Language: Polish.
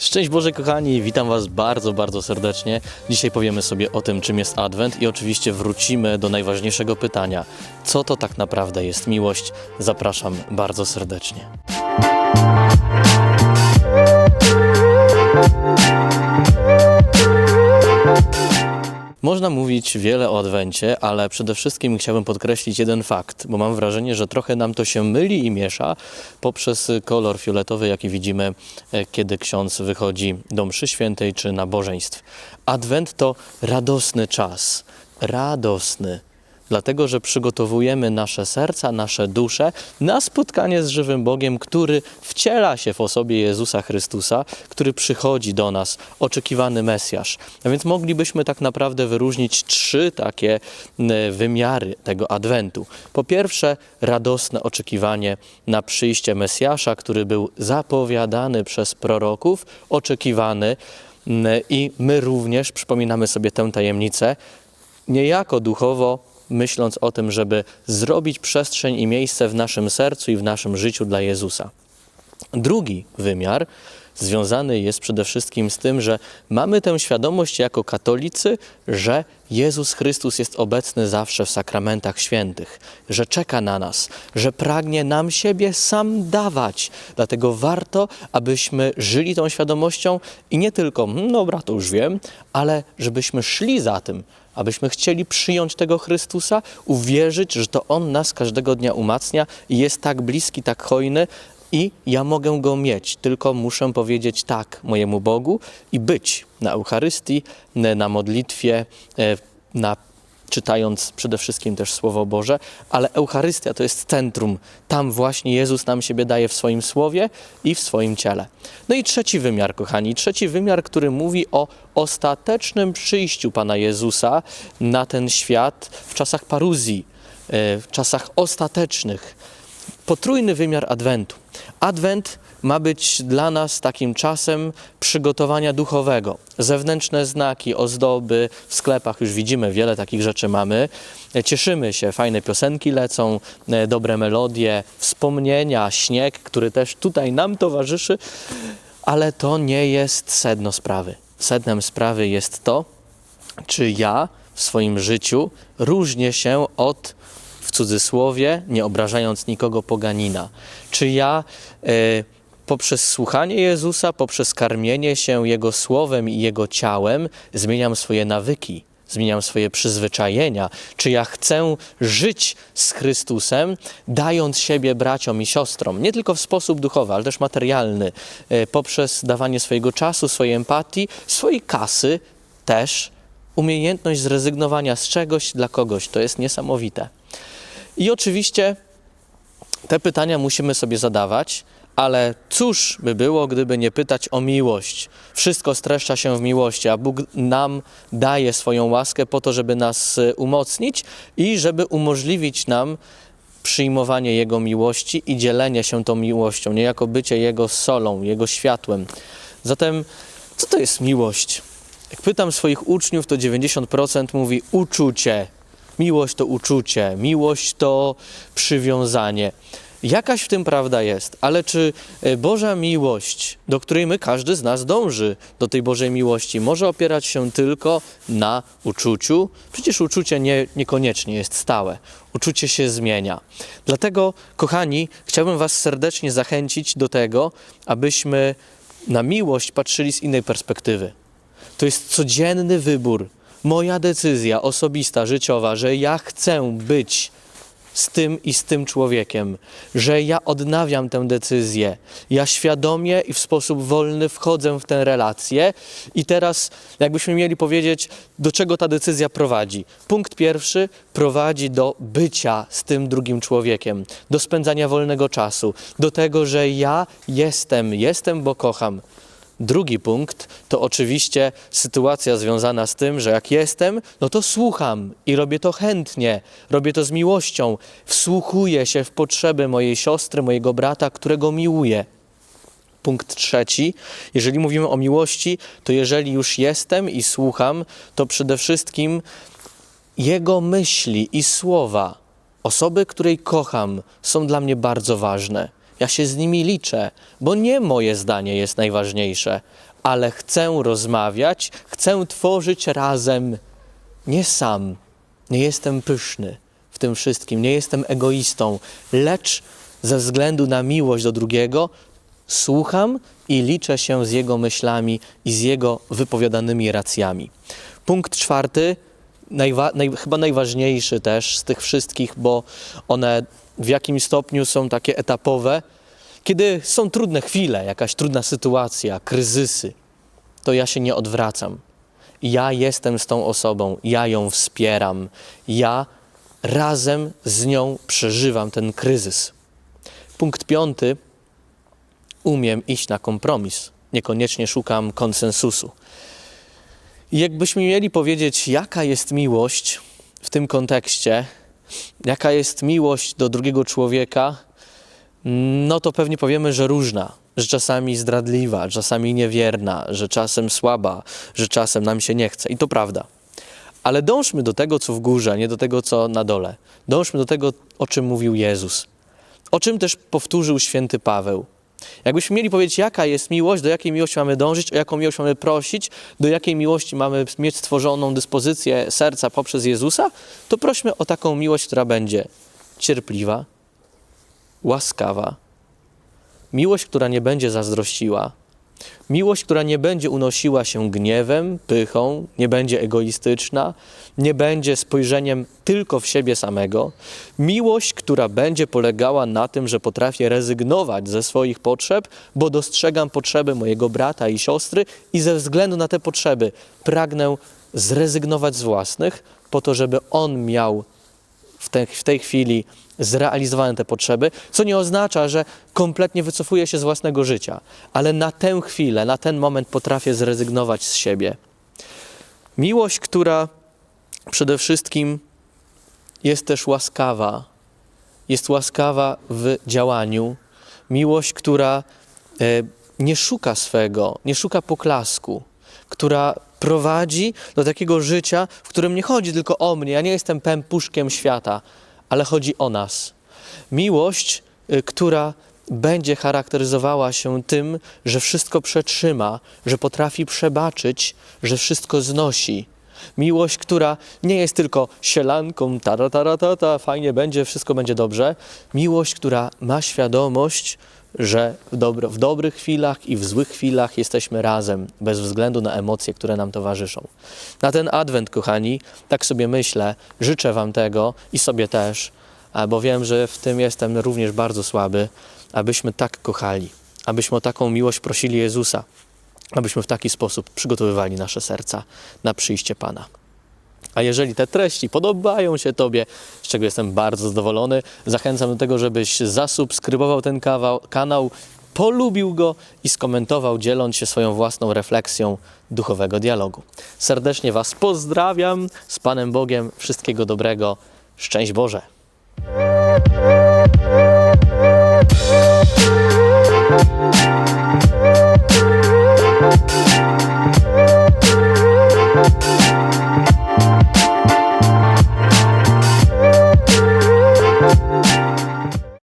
Szczęść Boże kochani, witam Was bardzo, bardzo serdecznie. Dzisiaj powiemy sobie o tym, czym jest Adwent i oczywiście wrócimy do najważniejszego pytania. Co to tak naprawdę jest miłość? Zapraszam bardzo serdecznie. Można mówić wiele o Adwencie, ale przede wszystkim chciałbym podkreślić jeden fakt, bo mam wrażenie, że trochę nam to się myli i miesza poprzez kolor fioletowy, jaki widzimy, e, kiedy ksiądz wychodzi do mszy świętej czy nabożeństw. Adwent to radosny czas, radosny, dlatego że przygotowujemy nasze serca, nasze dusze na spotkanie z żywym Bogiem, który wciela się w osobie Jezusa Chrystusa, który przychodzi do nas, oczekiwany Mesjasz. A więc moglibyśmy tak naprawdę wyróżnić trzy takie m, wymiary tego Adwentu. Po pierwsze, radosne oczekiwanie na przyjście Mesjasza, który był zapowiadany przez proroków, oczekiwany m, i my również przypominamy sobie tę tajemnicę, niejako duchowo myśląc o tym, żeby zrobić przestrzeń i miejsce w naszym sercu i w naszym życiu dla Jezusa. Drugi wymiar związany jest przede wszystkim z tym, że mamy tę świadomość jako katolicy, że Jezus Chrystus jest obecny zawsze w sakramentach świętych, że czeka na nas, że pragnie nam siebie sam dawać. Dlatego warto, abyśmy żyli tą świadomością i nie tylko, "Hmm, dobra, to już wiem, ale żebyśmy szli za tym, abyśmy chcieli przyjąć tego Chrystusa, uwierzyć, że to On nas każdego dnia umacnia i jest tak bliski, tak hojny, i ja mogę go mieć, tylko muszę powiedzieć tak mojemu Bogu i być na Eucharystii, na modlitwie, e, na czytając przede wszystkim też Słowo Boże, ale Eucharystia to jest centrum. Tam właśnie Jezus nam siebie daje w swoim słowie i w swoim ciele. No i trzeci wymiar, kochani, trzeci wymiar, który mówi o ostatecznym przyjściu Pana Jezusa na ten świat w czasach paruzji, e, w czasach ostatecznych potrójny wymiar Adwentu. Adwent ma być dla nas takim czasem przygotowania duchowego. Zewnętrzne znaki, ozdoby, w sklepach już widzimy, wiele takich rzeczy mamy. Cieszymy się, fajne piosenki lecą, e, dobre melodie, wspomnienia, śnieg, który też tutaj nam towarzyszy, ale to nie jest sedno sprawy. Sednem sprawy jest to, czy ja w swoim życiu różnię się od, w cudzysłowie, nie obrażając nikogo, poganina. Czy ja e, poprzez słuchanie Jezusa, poprzez karmienie się Jego słowem i Jego ciałem zmieniam swoje nawyki, zmieniam swoje przyzwyczajenia, czy ja chcę żyć z Chrystusem, dając siebie braciom i siostrom, nie tylko w sposób duchowy, ale też materialny, e, poprzez dawanie swojego czasu, swojej empatii, swojej kasy też, umiejętność zrezygnowania z czegoś dla kogoś. To jest niesamowite. I oczywiście te pytania musimy sobie zadawać, ale cóż by było, gdyby nie pytać o miłość? Wszystko streszcza się w miłości, a Bóg nam daje swoją łaskę po to, żeby nas e, umocnić i żeby umożliwić nam przyjmowanie Jego miłości i dzielenie się tą miłością, niejako bycie Jego solą, Jego światłem. Zatem, co to jest miłość? Jak pytam swoich uczniów, to 90% mówi uczucie. Miłość to uczucie, miłość to przywiązanie. Jakaś w tym prawda jest, ale czy e, Boża miłość, do której my każdy z nas dąży, do tej Bożej miłości, może opierać się tylko na uczuciu? Przecież uczucie nie, niekoniecznie jest stałe. Uczucie się zmienia. Dlatego, kochani, chciałbym Was serdecznie zachęcić do tego, abyśmy na miłość patrzyli z innej perspektywy. To jest codzienny wybór, moja decyzja osobista, życiowa, że ja chcę być z tym i z tym człowiekiem, że ja odnawiam tę decyzję. Ja świadomie i w sposób wolny wchodzę w tę relację i teraz, jakbyśmy mieli powiedzieć, do czego ta decyzja prowadzi. Punkt pierwszy prowadzi do bycia z tym drugim człowiekiem, do spędzania wolnego czasu, do tego, że ja jestem, jestem, bo kocham. Drugi punkt to oczywiście sytuacja związana z tym, że jak jestem, no to słucham i robię to chętnie, robię to z miłością, wsłuchuję się w potrzeby mojej siostry, mojego brata, którego miłuję. Punkt trzeci, jeżeli mówimy o miłości, to jeżeli już jestem i słucham, to przede wszystkim jego myśli i słowa, osoby, której kocham, są dla mnie bardzo ważne. Ja się z nimi liczę, bo nie moje zdanie jest najważniejsze, ale chcę rozmawiać, chcę tworzyć razem, nie sam. Nie jestem pyszny w tym wszystkim, nie jestem egoistą, lecz ze względu na miłość do drugiego słucham i liczę się z jego myślami i z jego wypowiadanymi racjami. Punkt czwarty, najwa- naj, chyba najważniejszy też z tych wszystkich, bo one w jakimś stopniu są takie etapowe. Kiedy są trudne chwile, jakaś trudna sytuacja, kryzysy, to ja się nie odwracam. Ja jestem z tą osobą, ja ją wspieram, ja razem z nią przeżywam ten kryzys. Punkt piąty. Umiem iść na kompromis. Niekoniecznie szukam konsensusu. Jakbyśmy mieli powiedzieć, jaka jest miłość w tym kontekście, jaka jest miłość do drugiego człowieka, no to pewnie powiemy, że różna, że czasami zdradliwa, czasami niewierna, że czasem słaba, że czasem nam się nie chce. I to prawda. Ale dążmy do tego, co w górze, nie do tego, co na dole. Dążmy do tego, o czym mówił Jezus. O czym też powtórzył święty Paweł. Jakbyśmy mieli powiedzieć, jaka jest miłość, do jakiej miłości mamy dążyć, o jaką miłość mamy prosić, do jakiej miłości mamy mieć stworzoną dyspozycję serca poprzez Jezusa, to prośmy o taką miłość, która będzie cierpliwa, łaskawa, miłość, która nie będzie zazdrościła, miłość, która nie będzie unosiła się gniewem, pychą, nie będzie egoistyczna, nie będzie spojrzeniem tylko w siebie samego, miłość, która będzie polegała na tym, że potrafię rezygnować ze swoich potrzeb, bo dostrzegam potrzeby mojego brata i siostry i ze względu na te potrzeby pragnę zrezygnować z własnych, po to, żeby on miał w, te, w tej chwili zrealizowane te potrzeby, co nie oznacza, że kompletnie wycofuję się z własnego życia, ale na tę chwilę, na ten moment potrafię zrezygnować z siebie. Miłość, która przede wszystkim jest też łaskawa, jest łaskawa w działaniu. Miłość, która e, nie szuka swego, nie szuka poklasku, która prowadzi do takiego życia, w którym nie chodzi tylko o mnie. Ja nie jestem pępuszkiem świata, ale chodzi o nas. Miłość, y, która będzie charakteryzowała się tym, że wszystko przetrzyma, że potrafi przebaczyć, że wszystko znosi. Miłość, która nie jest tylko sielanką, ta ta ta ta ta, fajnie będzie, wszystko będzie dobrze. Miłość, która ma świadomość, że w, dobro, w dobrych chwilach i w złych chwilach jesteśmy razem, bez względu na emocje, które nam towarzyszą. Na ten adwent, kochani, tak sobie myślę, życzę Wam tego i sobie też, bo wiem, że w tym jestem również bardzo słaby, abyśmy tak kochali, abyśmy o taką miłość prosili Jezusa, abyśmy w taki sposób przygotowywali nasze serca na przyjście Pana. A jeżeli te treści podobają się Tobie, z czego jestem bardzo zadowolony, zachęcam do tego, żebyś zasubskrybował ten kawał, kanał, polubił go i skomentował, dzieląc się swoją własną refleksją duchowego dialogu. Serdecznie Was pozdrawiam, z Panem Bogiem, wszystkiego dobrego, szczęść Boże!